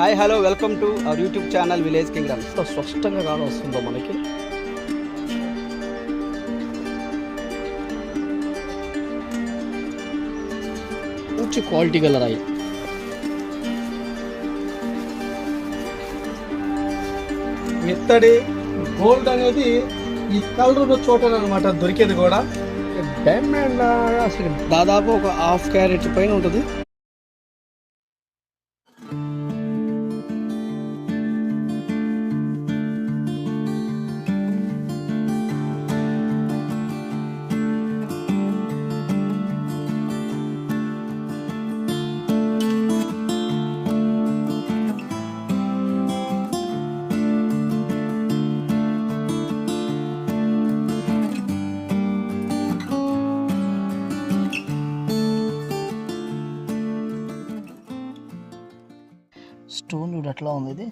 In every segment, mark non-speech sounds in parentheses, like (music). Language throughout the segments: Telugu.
Hi hello welcome to our YouTube channel village kingdom ఎంత స్పష్టంగా కానొస్తుందో మనకి? మంచి క్వాలిటీ గల రాయి. ఇత్తడి గోల్డ్ అనేది ఈ కలర్ ఉన్న చోట అనమాట దొరికేది కూడా. డైమండ్ అసలు దాదాపు ఒక హాఫ్ క్యారెట్ పైన ఉంటుంది. స్టోన్ చూడు ఎట్లా ఉంది ఇది?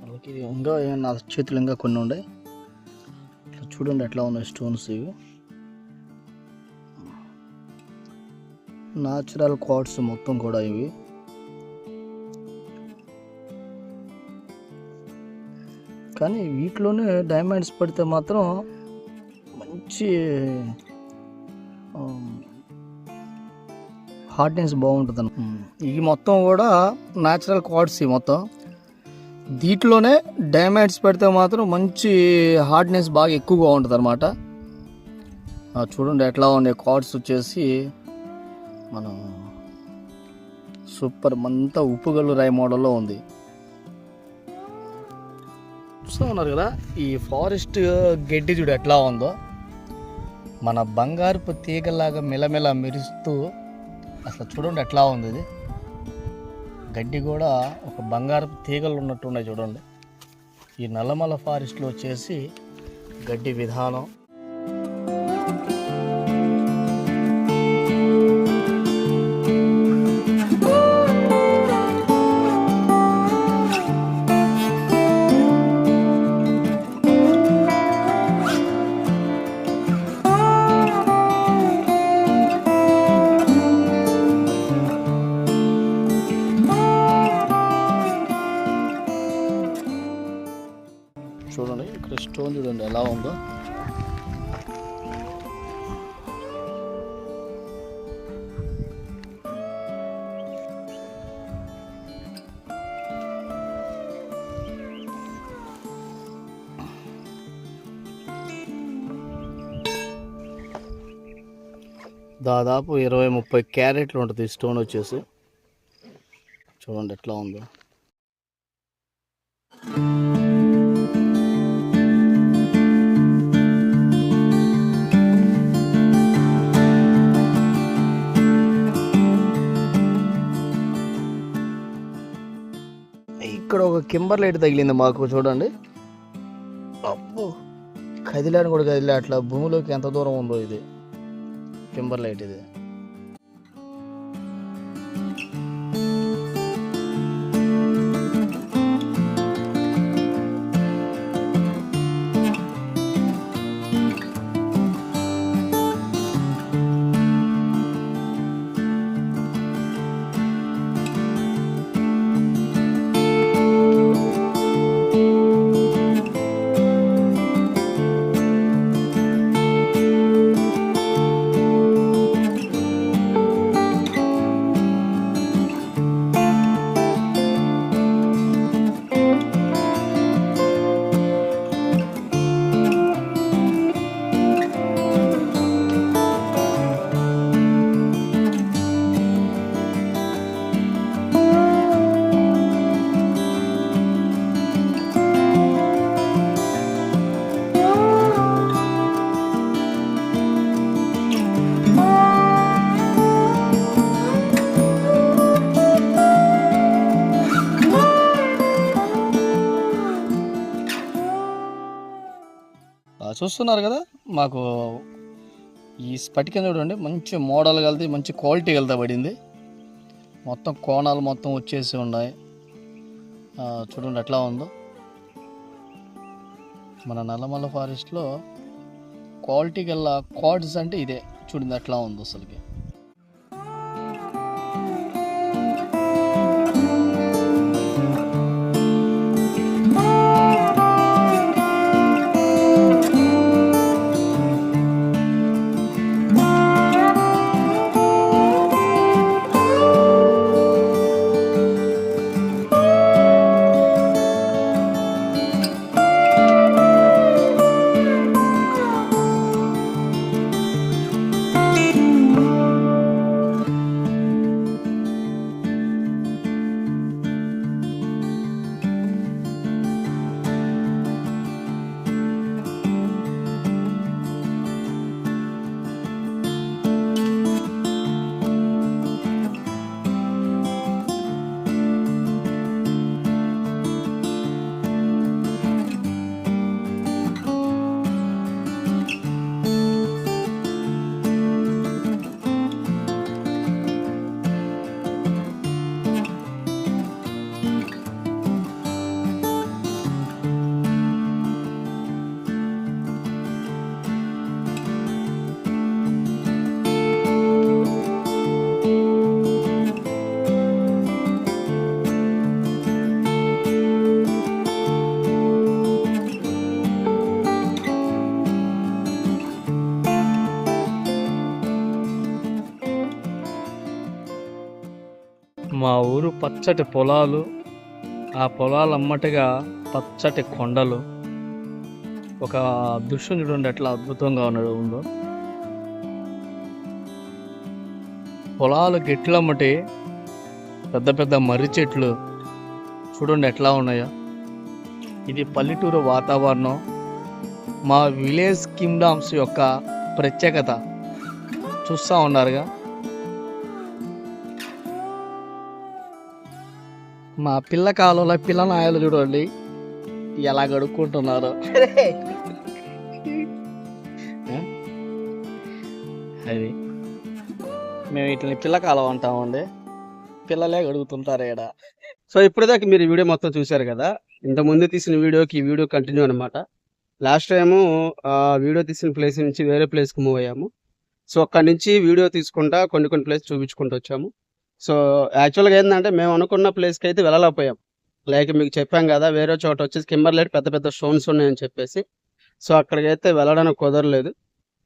వాళ్ళకి ఇది ఇంకా నా చేతులు ఇంకా కొన్ని ఉన్నాయి ఇట్లా చూడండి ఎట్లా ఉన్నాయి స్టోన్స్ ఇవి. న్యాచురల్ క్వార్ట్స్ మొత్తం కూడా ఇవి. కానీ వీటిలోనే డైమండ్స్ పడితే మాత్రం మంచి హార్డ్నెస్ బాగుంటుంది అన్న ఇవి మొత్తం కూడా న్యాచురల్ కార్డ్స్ ఇవి మొత్తం. దీంట్లోనే డైమండ్స్ పెడితే మాత్రం మంచి హార్డ్నెస్ బాగా ఎక్కువగా ఉంటుంది అనమాట చూడండి ఎట్లా ఉండే కార్డ్స్ వచ్చేసి. మనం సూపర్ అంతా ఉప్పుగల్లు రాయి మోడల్లో ఉంది. చూస్తూ ఉన్నారు కదా ఈ ఫారెస్ట్ గడ్డి చూడు ఎట్లా ఉందో. మన బంగారుపు తీగలాగా మెలమెల మెరుస్తూ అసలు చూడండి ఎట్లా ఉంది ఇది. గడ్డి కూడా ఒక బంగారపు తీగలు ఉన్నట్టు ఉన్నాయి చూడండి. ఈ నల్లమల ఫారెస్ట్లో వచ్చేసి గడ్డి విధానం ఇక్కడ స్టోన్ చూడండి ఎలా ఉందో. దాదాపు ఇరవై ముప్పై క్యారెట్లు ఉంటుంది స్టోన్ వచ్చేసి. చూడండి ఎట్లా ఉందో. ఇక్కడ ఒక కింబర్ లైట్ తగిలింది మాకు చూడండి. అబ్బో కదిలాను కూడా కదిలే అట్లా భూమిలోకి ఎంత దూరం ఉందో ఇది. కింబర్ లైట్ ఇది. చూస్తున్నారు కదా మాకు ఈ స్పటికం చూడండి మంచి మోడల్ కలిసి మంచి క్వాలిటీ కలితే పడింది. మొత్తం కోణాలు మొత్తం వచ్చేసి ఉన్నాయి. చూడండి ఎట్లా ఉందో. మన నల్లమల్ల ఫారెస్ట్లో క్వాలిటీ గల కార్డ్స్ అంటే ఇదే. చూడండి ఎట్లా ఉందో అసలుకి. పచ్చటి పొలాలు ఆ పొలాలు అమ్మటిగా పచ్చటి కొండలు. ఒక దృశ్యం చూడండి ఎట్లా అద్భుతంగా ఉన్నది ఉందో. పొలాలు గెట్లమ్మటి పెద్ద పెద్ద మర్రి చెట్లు చూడండి ఎట్లా ఉన్నాయో. ఇది పల్లెటూరు వాతావరణం. మా విలేజ్ కింగ్డమ్స్ యొక్క ప్రత్యేకత. చూస్తూ ఉన్నారుగా. మా పిల్ల కాలంలో పిల్ల నాయలు చూడండి. ఎలా గడుక్కుంటున్నారు? (laughs) అది. మేము వీటిని పిల్ల కాలం అంటామండి. పిల్లలే గడుగుతుంటారు ఈడ. సో ఇప్పటిదాకా మీరు వీడియో మొత్తం చూశారు కదా. ఇంత ముందు తీసిన వీడియోకి ఈ వీడియో కంటిన్యూ అనమాట లాస్ట్ టైము ఆ వీడియో తీసిన ప్లేస్ నుంచి వేరే ప్లేస్కి మూవ్ అయ్యాము. సో అక్కడి నుంచి వీడియో తీసుకుంటా కొన్ని కొన్ని ప్లేస్ చూపించుకుంటూ వచ్చాము. సో యాక్చువల్గా ఏంటంటే మేము అనుకున్న ప్లేస్కి అయితే వెళ్ళలేకపోయాం. లైక్ మీకు చెప్పాం కదా వేరే చోట వచ్చేసి కింబర్లెట్ పెద్ద పెద్ద స్టోన్స్ ఉన్నాయని చెప్పేసి. సో అక్కడికైతే వెళ్ళడానికి కుదరలేదు.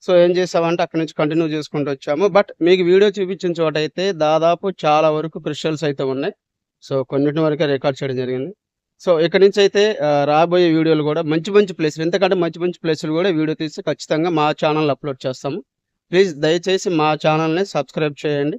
సో ఏం చేసామంటే అక్కడి నుంచి కంటిన్యూ చేసుకుంటూ వచ్చాము. బట్ మీకు వీడియో చూపించిన చోట అయితే దాదాపు చాలా వరకు క్రిస్టల్స్ అయితే ఉన్నాయి. సో కొన్నిటి వరకే రికార్డ్ చేయడం జరిగింది. సో ఇక్కడ నుంచి అయితే రాబోయే వీడియోలు కూడా మంచి మంచి ప్లేసులు ఎంతకంటే మంచి మంచి ప్లేసులు కూడా వీడియో తీసి ఖచ్చితంగా మా ఛానల్ అప్లోడ్ చేస్తాము. ప్లీజ్ దయచేసి మా ఛానల్ని సబ్స్క్రైబ్ చేయండి.